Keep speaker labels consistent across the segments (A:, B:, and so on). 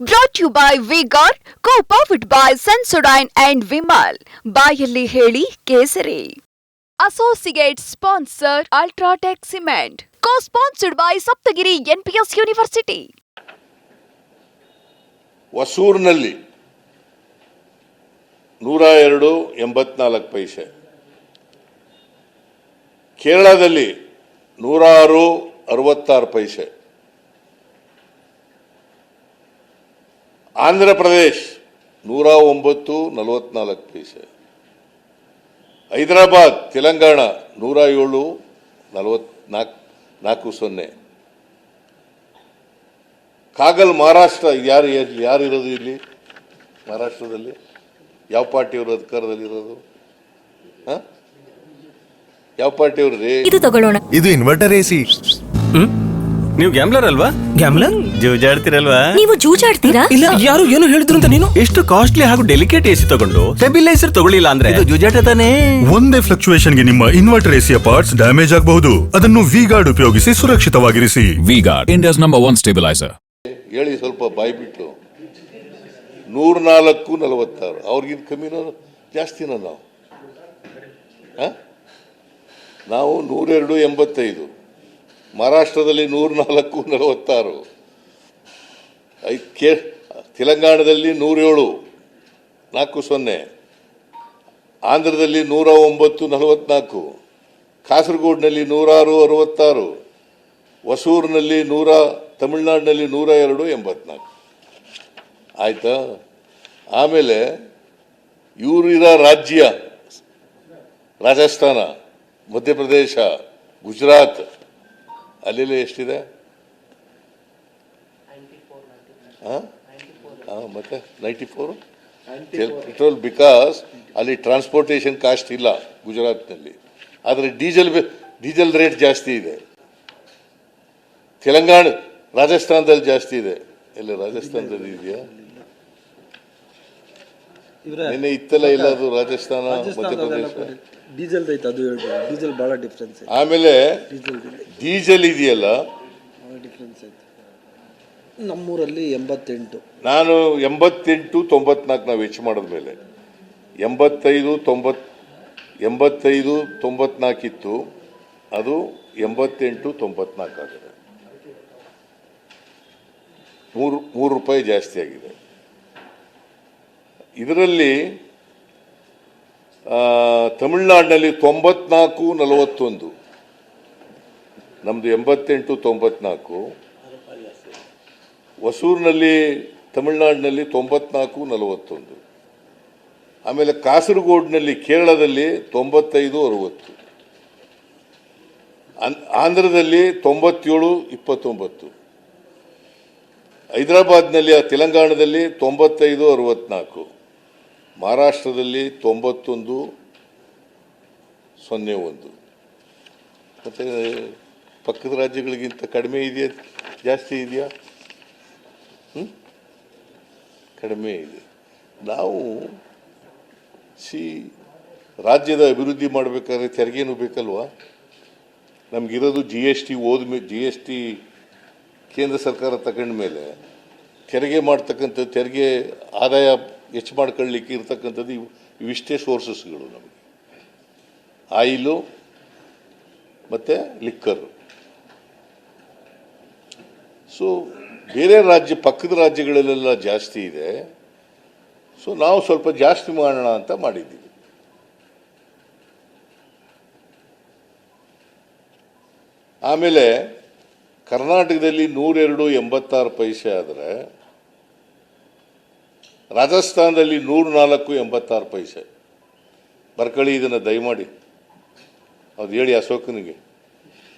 A: Brought you by V Guard co powered by Sensodyne and Vimal ಬಾಯಲ್ಲಿ ಹೇಳಿ ಕೇಸರಿ. Associate sponsor UltraTech cement co sponsored by Saptagiri NPS university
B: ಹೊಸೂರಿನಲ್ಲಿ ನೂರ ಎರಡು ಎಂಬತ್ನಾಲ್ಕು ಪೈಸೆ. ಕೇರಳದಲ್ಲಿ ನೂರಾರು ಅರವತ್ತಾರು ಪೈಸೆ. ಆಂಧ್ರ ಪ್ರದೇಶ್ ನೂರ ಒಂಬತ್ತು ನಲವತ್ನಾಲ್ಕು ಪೈಸೆ. ಹೈದರಾಬಾದ್ ತೆಲಂಗಾಣ ನೂರ ಏಳು ನಲವತ್ನಾಲ್ಕು ನಾಲ್ಕು ಸೊನ್ನೆ. ಕಾಗಲ್ ಮಹಾರಾಷ್ಟ್ರ ಯಾರು ಯಾರು ಇರೋದು ಇಲ್ಲಿ? ಮಹಾರಾಷ್ಟ್ರದಲ್ಲಿ? ಯಾವ ಪಾರ್ಟಿಯವರು ಅಧಿಕಾರದಲ್ಲಿ ಇರೋದು? ಹ? ಯಾವ ಪಾರ್ಟಿಯವ್ರು ರೀ?
C: ಇದು ತಗೊಳ್ಳೋಣ.
D: ಇದು ಇನ್ವರ್ಟರ್ ಎಸಿ?
E: ನೀವು ಗ್ಯಾಮ್ಲರ್ ಅಲ್ವಾ?
F: ಗ್ಯಾಮ್ಲರ್
E: ಜೂಜಾಡ್ತಿರಲ್ವಾ?
C: ನೀವು ಜೂಜಾಡ್ತೀರಾ?
F: ಇಲ್ಲ ಯಾರು ಏನು ಹೇಳಿದ್ರು ಅಂತ ನೀನು?
E: ಎಷ್ಟು ಕಾಸ್ಟ್ಲಿ ಹಾಗೂ ಡೆಲಿಕೇಟ್ ಎಸಿ ತಗೊಂಡು ಸ್ಟೆಬಿಲೈಸರ್ ತಗೊಳ್ಳಿಲ್ಲ ಅಂದ್ರೆ? ಇದು ಜೂಜಾಟ ತಾನೇ.
D: ಒಂದೇ ಫ್ಲಕ್ಚುಯೇಷನ್ಗೆ ನಿಮ್ಮ ಇನ್ವರ್ಟರ್ ಎಸಿಯ ಪಾರ್ಟ್ಸ್ ಡ್ಯಾಮೇಜ್ ಆಗಬಹುದು. ಅದನ್ನು ವಿ ಗಾರ್ಡ್ ಉಪಯೋಗಿಸಿ ಸುರಕ್ಷಿತವಾಗಿರಿಸಿ.
G: V Guard India's number one stabilizer.
B: ಹೇಳಿ ಸ್ವಲ್ಪ ಬಾಯಿ ಬಿಟ್ಟು ನೂರ ನಾಲ್ಕು ನಲವತ್ತಾರು ಅವ್ರಿಗಿಂತ ಕಮ್ಮಿನೋ ಜಾಸ್ತಿನೋ ನಾವು. ಹ? ನಾವು ನೂರೆರಡು ಎಂಬತ್ತೈದು. ಮಹಾರಾಷ್ಟ್ರದಲ್ಲಿ ನೂರ ನಾಲ್ಕು ನಲವತ್ತಾರು. ಕೇ, ತೆಲಂಗಾಣದಲ್ಲಿ ನೂರೇಳು, ನಾಲ್ಕು ಸೊನ್ನೆ, ಆಂಧ್ರದಲ್ಲಿ ನೂರ ಒಂಬತ್ತು, ನಲವತ್ನಾಲ್ಕು, ಕಾಸರಗೋಡಿನಲ್ಲಿ ನೂರಾರು, ಅರವತ್ತಾರು, ಹೊಸೂರಿನಲ್ಲಿ ನೂರ, ತಮಿಳುನಾಡಿನಲ್ಲಿ ನೂರ ಎರಡು, ಎಂಬತ್ನಾಲ್ಕು. ಆಯ್ತಾ? ಆಮೇಲೆ ಇವರಿರೋ ರಾಜ್ಯ, ರಾಜಸ್ಥಾನ, ಮಧ್ಯಪ್ರದೇಶ, ಗುಜರಾತ್, ಅಲ್ಲೆಲ್ಲ ಎಷ್ಟಿದೆ? ಹಾಂ ಹಾಂ ಮತ್ತೆ? ನೈಂಟಿ ಫೋರು ಪೆಟ್ರೋಲ್ ಬಿಕಾಸ್ ಅಲ್ಲಿ ಟ್ರಾನ್ಸ್ಪೋರ್ಟೇಷನ್ ಕಾಸ್ಟ್ ಇಲ್ಲ ಗುಜರಾತ್ನಲ್ಲಿ. ಆದರೆ ಡೀಸೆಲ್ ಡೀಸೆಲ್ ರೇಟ್ ಜಾಸ್ತಿ ಇದೆ. ತೆಲಂಗಾಣ ರಾಜಸ್ಥಾನದಲ್ಲಿ ಜಾಸ್ತಿ ಇದೆ. ಎಲ್ಲ ರಾಜಸ್ಥಾನದಲ್ಲಿ ಇದೆಯಾ? ನಿನ್ನೆ ಇತ್ತಲ್ಲ ಇಲ್ಲ ಅದು ರಾಜಸ್ಥಾನ ಮಧ್ಯಪ್ರದೇಶ?
H: ಡೀಸೆಲ್ ಅದು ಹೇಳ್ಬೋದು. ಡೀಸೆಲ್ ಭಾಳ ಡಿಫ್ರೆನ್ಸ್
B: ಆಮೇಲೆ
H: ಡೀಸೆಲ್
B: ಇದೆಯಲ್ಲ
H: ನಮ್ಮೂರಲ್ಲಿ ಎಂಬತ್ತೆಂಟು.
B: ನಾನು ಎಂಬತ್ತೆಂಟು ತೊಂಬತ್ನಾಲ್ಕು ನಾವು ಹೆಚ್ಚು ಮಾಡಿದ ಮೇಲೆ ಎಂಬತ್ತೈದು ತೊಂಬತ್, ಎಂಬತ್ತೈದು ತೊಂಬತ್ನಾಲ್ಕಿತ್ತು ಅದು ಎಂಬತ್ತೆಂಟು ತೊಂಬತ್ನಾಲ್ಕು ಆಗಿದೆ. ಮೂರು ಮೂರು ರೂಪಾಯಿ ಜಾಸ್ತಿ ಆಗಿದೆ. ಇದರಲ್ಲಿ ತಮಿಳುನಾಡಿನಲ್ಲಿ ತೊಂಬತ್ನಾಲ್ಕು ನಲವತ್ತೊಂದು ನಮ್ಮದು ಎಂಬತ್ತೆಂಟು ತೊಂಬತ್ನಾಲ್ಕು ಹೊಸೂರಿನಲ್ಲಿ ತಮಿಳುನಾಡಿನಲ್ಲಿ ತೊಂಬತ್ನಾಲ್ಕು, ನಲವತ್ತೊಂದು. ಆಮೇಲೆ ಕಾಸರಗೋಡ್ನಲ್ಲಿ ಕೇರಳದಲ್ಲಿ ತೊಂಬತ್ತೈದು, ಅರುವತ್ತು. ಆಂಧ್ರದಲ್ಲಿ ತೊಂಬತ್ತೇಳು, ಇಪ್ಪತ್ತೊಂಬತ್ತು. ಹೈದರಾಬಾದ್ನಲ್ಲಿ ತೆಲಂಗಾಣದಲ್ಲಿ ತೊಂಬತ್ತೈದು, ಅರವತ್ನಾಲ್ಕು. ಮಹಾರಾಷ್ಟ್ರದಲ್ಲಿ ತೊಂಬತ್ತೊಂದು, ಸೊನ್ನೆ ಒಂದು. ಮತ್ತು, ಪಕ್ಕದ ರಾಜ್ಯಗಳಿಗಿಂತ ಕಡಿಮೆ ಇದೆಯಾ, ಜಾಸ್ತಿ ಇದೆಯಾ? ಕಡಿಮೆ ಇದೆ. ನಾವು ಸಿ ರಾಜ್ಯದ ಅಭಿವೃದ್ಧಿ ಮಾಡಬೇಕಾದ್ರೆ ತೆರಿಗೆನೂ ಬೇಕಲ್ವಾ? ನಮಗಿರೋದು ಜಿ ಎಸ್ ಟಿ ಹೋದ್ಮೇ ಜಿ ಎಸ್ ಟಿ ಕೇಂದ್ರ ಸರ್ಕಾರ ತಗೊಂಡ ಮೇಲೆ ತೆರಿಗೆ ಮಾಡ್ತಕ್ಕಂಥ, ತೆರಿಗೆ ಆದಾಯ ಹೆಚ್ಚು ಮಾಡ್ಕೊಳ್ಳಿಕ್ಕೆ ಇರ್ತಕ್ಕಂಥದ್ದು ಇವು, ಇವಿಷ್ಟೇ ಸೋರ್ಸಸ್ಗಳು ನಮಗೆ. ಆಯಿಲು ಮತ್ತು ಲಿಕ್ಕರು. ಸೊ ಬೇರೆ ರಾಜ್ಯ, ಪಕ್ಕದ ರಾಜ್ಯಗಳಲ್ಲೆಲ್ಲ ಜಾಸ್ತಿ ಇದೆ. ಸೊ ನಾವು ಸ್ವಲ್ಪ ಜಾಸ್ತಿ ಮಾಡೋಣ ಅಂತ ಮಾಡಿದ್ದೀವಿ. ಆಮೇಲೆ, ಕರ್ನಾಟಕದಲ್ಲಿ ನೂರೆರಡು ಎಂಬತ್ತಾರು ಪೈಸೆ ಆದರೆ, ರಾಜಸ್ಥಾನದಲ್ಲಿ ನೂರು ನಾಲ್ಕು ಎಂಬತ್ತಾರು ಪೈಸೆ. ಬರ್ಕಳಿ ಇದನ್ನು ದಯಮಾಡಿ. ಅದು ಹೇಳಿ ಅಶೋಕನಿಗೆ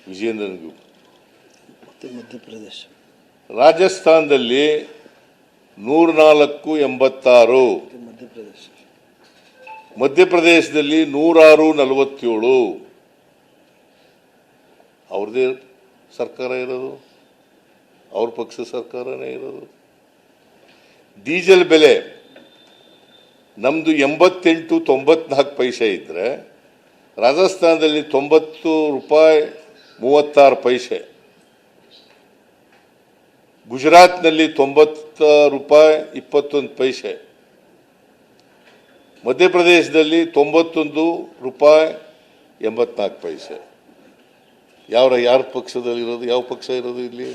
B: ವಿಜಯೇಂದ್ರನಿಗೂ
H: ಮತ್ತು ಮಧ್ಯಪ್ರದೇಶ.
B: ರಾಜಸ್ಥಾನದಲ್ಲಿ ನೂರ ನಾಲ್ಕು ಎಂಬತ್ತಾರು. ಮಧ್ಯಪ್ರದೇಶದಲ್ಲಿ ನೂರಾರು ನಲವತ್ತೇಳು. ಅವ್ರದೇ ಸರ್ಕಾರ ಇರೋದು. ಅವ್ರ ಪಕ್ಷ ಸರ್ಕಾರನೇ ಇರೋದು. ಡೀಸೆಲ್ ಬೆಲೆ ನಮ್ಮದು ಎಂಬತ್ತೆಂಟು ತೊಂಬತ್ನಾಲ್ಕು ಪೈಸೆ ಇದ್ದರೆ ರಾಜಸ್ಥಾನದಲ್ಲಿ ತೊಂಬತ್ತು ರೂಪಾಯಿ ಮೂವತ್ತಾರು ಪೈಸೆ. ಗುಜರಾತ್ನಲ್ಲಿ ತೊಂಬತ್ತ ರೂಪಾಯಿ ಇಪ್ಪತ್ತೊಂದು ಪೈಸೆ. ಮಧ್ಯಪ್ರದೇಶದಲ್ಲಿ ತೊಂಬತ್ತೊಂದು ರೂಪಾಯಿ ಎಂಬತ್ನಾಲ್ಕು ಪೈಸೆ. ಯಾವ ಯಾರ ಪಕ್ಷದಲ್ಲಿ ಇರೋದು ಯಾವ ಪಕ್ಷ ಇರೋದು ಇಲ್ಲಿ?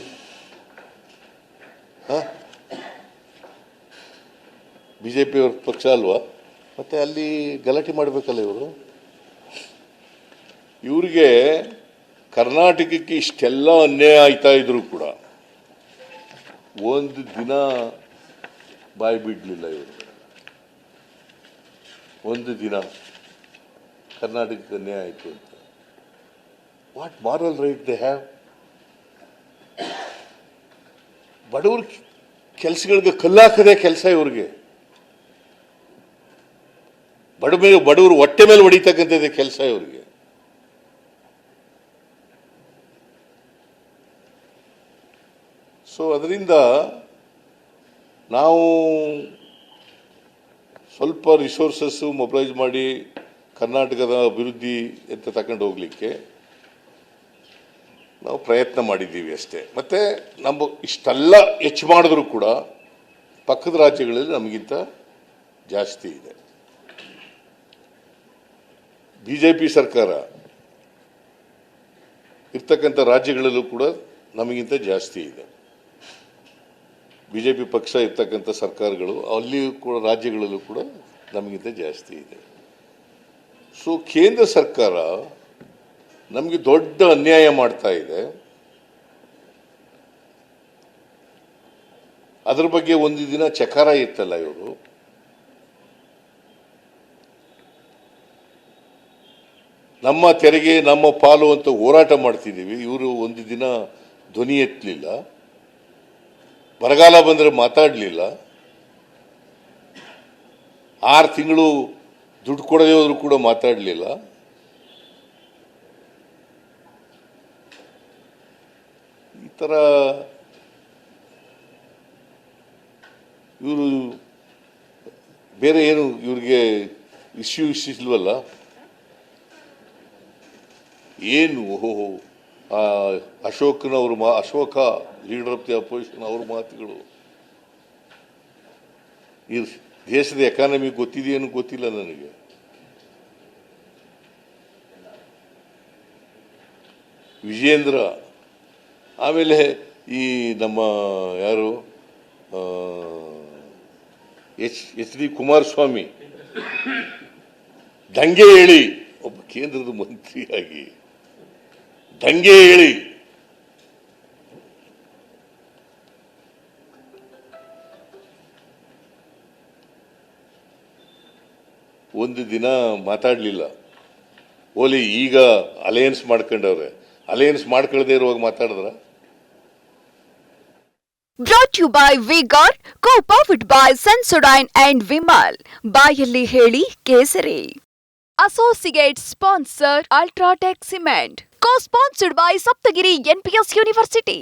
B: ಬಿ ಜೆ ಪಿ ಅವ್ರ ಪಕ್ಷ ಅಲ್ವಾ? ಮತ್ತೆ ಅಲ್ಲಿ ಗಲಾಟೆ ಮಾಡಬೇಕಲ್ಲ ಇವರು? ಇವರಿಗೆ ಕರ್ನಾಟಕಕ್ಕೆ ಇಷ್ಟೆಲ್ಲ ಅನ್ಯಾಯ ಆಯ್ತಾ ಇದ್ರು ಕೂಡ. ಒಂದು ದಿನ ಬಾಯಿ ಬಿಡಲಿಲ್ಲ ಇವರು. ಒಂದು ದಿನ ಕರ್ನಾಟಕಕ್ಕೆ ಅನ್ಯಾಯ ಆಯಿತು ಅಂತ. What moral right they have ಬಡವ್ರ ಕೆಲಸಗಳಿಗೆ ಕಲ್ಲಾಕದೇ ಕೆಲಸ ಇವ್ರಿಗೆ. ಬಡ ಬಡವರು ಹೊಟ್ಟೆ ಮೇಲೆ ಹೊಡಿತಕ್ಕಂಥದ್ದೇ ಕೆಲಸ ಇವ್ರಿಗೆ. ಸೊ ಅದರಿಂದ ನಾವು ಸ್ವಲ್ಪ ರಿಸೋರ್ಸಸ್ಸು ಮೊಬಲೈಸ್ ಮಾಡಿ ಕರ್ನಾಟಕದ ಅಭಿವೃದ್ಧಿ ಅಂತ ತಗೊಂಡು ಹೋಗಲಿಕ್ಕೆ ನಾವು ಪ್ರಯತ್ನ ಮಾಡಿದ್ದೀವಿ ಅಷ್ಟೇ. ಮತ್ತು ನಮ್ಮ ಇಷ್ಟೆಲ್ಲ ಹೆಚ್ಚು ಮಾಡಿದ್ರು ಕೂಡ ಪಕ್ಕದ ರಾಜ್ಯಗಳಲ್ಲಿ ನಮಗಿಂತ ಜಾಸ್ತಿ ಇದೆ. ಬಿ ಜೆ ಪಿ ಸರ್ಕಾರ ಇರ್ತಕ್ಕಂಥ ರಾಜ್ಯಗಳಲ್ಲೂ ಕೂಡ ನಮಗಿಂತ ಜಾಸ್ತಿ ಇದೆ. ಬಿ ಜೆ ಪಿ ಪಕ್ಷ ಇರ್ತಕ್ಕಂಥ ಸರ್ಕಾರಗಳು ಅಲ್ಲಿಯೂ ಕೂಡ ರಾಜ್ಯಗಳಲ್ಲೂ ಕೂಡ ನಮಗಿಂತ ಜಾಸ್ತಿ ಇದೆ. ಸೊ ಕೇಂದ್ರ ಸರ್ಕಾರ ನಮಗೆ ದೊಡ್ಡ ಅನ್ಯಾಯ ಮಾಡ್ತಾ ಇದೆ. ಅದರ ಬಗ್ಗೆ ಒಂದು ದಿನ ಚಕಾರ ಇತ್ತಲ್ಲ ಇವರು? ನಮ್ಮ ತೆರಿಗೆ, ನಮ್ಮ ಪಾಲು ಅಂತ ಹೋರಾಟ ಮಾಡ್ತಿದ್ದೀವಿ. ಇವರು ಒಂದು ದಿನ ಧ್ವನಿ ಎತ್ತಲಿಲ್ಲ. ಬರಗಾಲ ಬಂದರೆ ಮಾತಾಡಲಿಲ್ಲ. ಆರು ತಿಂಗಳು ದುಡ್ಡು ಕೊಡದೆ ಹೋದರೂ ಕೂಡ ಮಾತಾಡಲಿಲ್ಲ. ಈ ಥರ ಇವರು ಬೇರೆ ಏನು ಇವ್ರಿಗೆ ಇಶ್ಯೂ ಇಲ್ವಲ್ಲ ಏನು? ಓಹೋ. ಅಶೋಕ್ನವ್ರ ಮಾ, Ashoka leader of the opposition ಅವ್ರ ಮಾತುಗಳು. ಈ ದೇಶದ ಎಕಾನಮಿ ಗೊತ್ತಿದೆಯೇನು ಗೊತ್ತಿಲ್ಲ ನನಗೆ. ವಿಜೇಂದ್ರ ಆಮೇಲೆ ಈ ನಮ್ಮ ಯಾರು ಎಚ್ ಎಚ್ ಡಿ ಕುಮಾರಸ್ವಾಮಿ. ದಂಗೆ ಹೇಳಿ, ಒಬ್ಬ ಕೇಂದ್ರದ ಮಂತ್ರಿಯಾಗಿ. ದಂಗೆ ಹೇಳಿ. ಒಂದು ದಿನ ಮಾತಾಡಲಿಲ್ಲ. ಓಲಿ, ಈಗ ಅಲಯನ್ಸ್ ಮಾಡ್ಕೊಂಡವ್ರೆ. ಅಲಯನ್ಸ್ ಮಾಡ್ಕೊಳ್ದೇ ಇರುವಾಗ ಮಾತಾಡಿದ್ರ?
A: Brought you by V Guard co powered by Sensodyne and Vimal ಬಾಯಲ್ಲಿ ಹೇಳಿ ಕೇಸರಿ. Associate sponsor UltraTech cement co sponsored by Saptagiri NPS university